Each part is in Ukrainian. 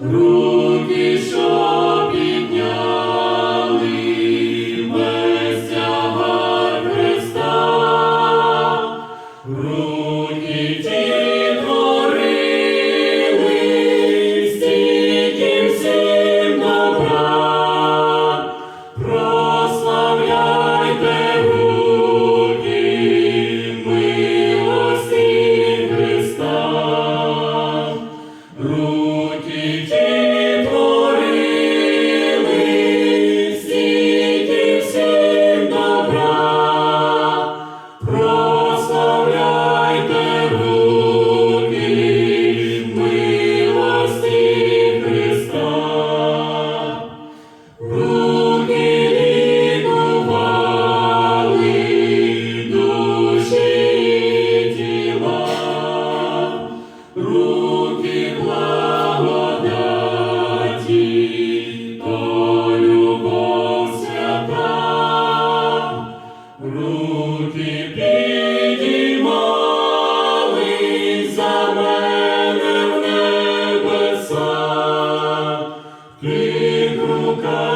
руки, руки підіймали за мене в небеса. Тих руках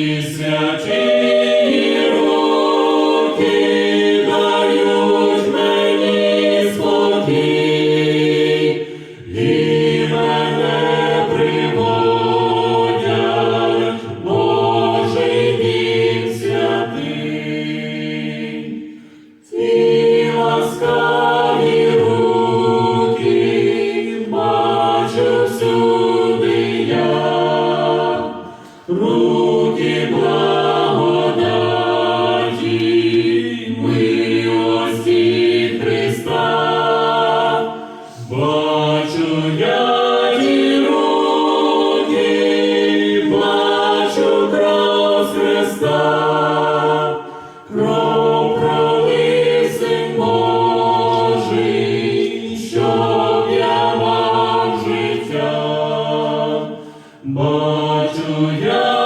працює.